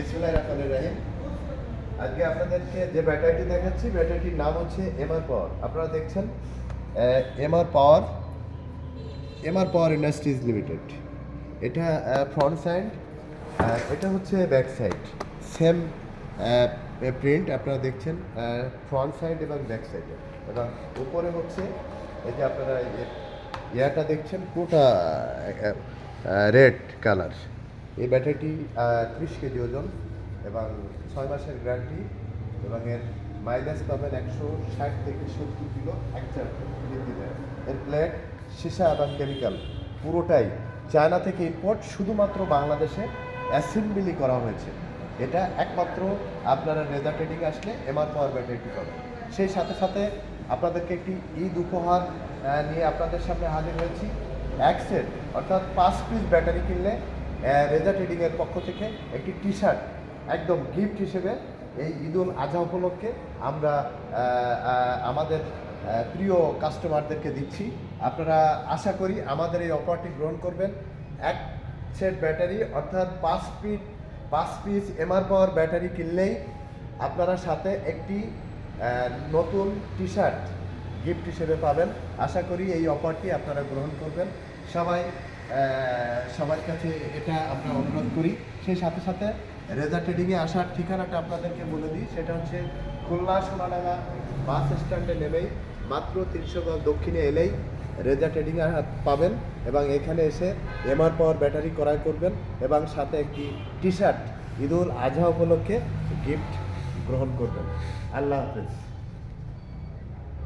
বিসমুল্লাহ রহমান রাহিম। আজকে আপনাদেরকে যে ব্যাটারিটি দেখাচ্ছি, ব্যাটারিটির নাম হচ্ছে এমআর পাওয়ার আপনারা দেখছেন MR power MR power industries limited এটা ফ্রন্ট সাইড এটা হচ্ছে ব্যাক সাইড সেম প্রিন্ট আপনারা দেখছেন ফ্রন্ট সাইড এবং ব্যাক সাইডে এবং উপরে হচ্ছে, এই যে আপনারা ইয়ে- ইয়াটা দেখছেন, পুরোটা রেড কালার এই ব্যাটারিটি ত্রিশ কেজি ওজন এবং ছয় মাসের গ্যারান্টি এবং এর মাইলেজ পাবেন একশো ষাট থেকে সত্তর কিলো এর প্লেট সীসা এবং কেমিক্যাল পুরোটাই চায়না থেকে ইম্পোর্ট শুধুমাত্র বাংলাদেশে অ্যাসেম্বলি করা হয়েছে। এটা একমাত্র আপনারা রেজা ট্রেডিং আসলে এমআর পাওয়ার ব্যাটারিটি পাবেন। সেই সাথে সাথে আপনাদেরকে একটি ঈদ উপহার নিয়ে আপনাদের সামনে হাজির হয়েছি। এক সেট অর্থাৎ পাঁচ পিস ব্যাটারি কিনলে রেজা ট্রেডিংয়ের পক্ষ থেকে একটি টি শার্ট একদম গিফট হিসেবে এই ঈদুল আজহা উপলক্ষে আমরা আমাদের প্রিয় কাস্টমারদেরকে দিচ্ছি। আপনারা আশা করি আমাদের এই অফারটি গ্রহণ করবেন। এক সেট ব্যাটারি অর্থাৎ পাঁচ পিস পাঁচ পিস এমআর পাওয়ার ব্যাটারি কিনলেই আপনারা সাথে একটি নতুন টি শার্ট গিফট হিসেবে পাবেন। আশা করি এই অফারটি আপনারা গ্রহণ করবেন। সবাই সবার কাছে এটা আমরা অনুরোধ করি। সেই সাথে সাথে রেজা ট্রেডিংয়ে আসার ঠিকানাটা আপনাদেরকে বলে দিই। সেটা হচ্ছে খুলনা সোনাডাঙ্গা বাস স্ট্যান্ডে নেমেই মাত্র তিনশো গজ দক্ষিণে এলেই রেজা ট্রেডিং পাবেন এবং এখানে এসে এমআর পাওয়ার ব্যাটারি ক্রয় করবেন এবং সাথে একটি টি শার্ট ঈদুল আজহা উপলক্ষে গিফট গ্রহণ করবেন। আল্লাহ হাফেজ।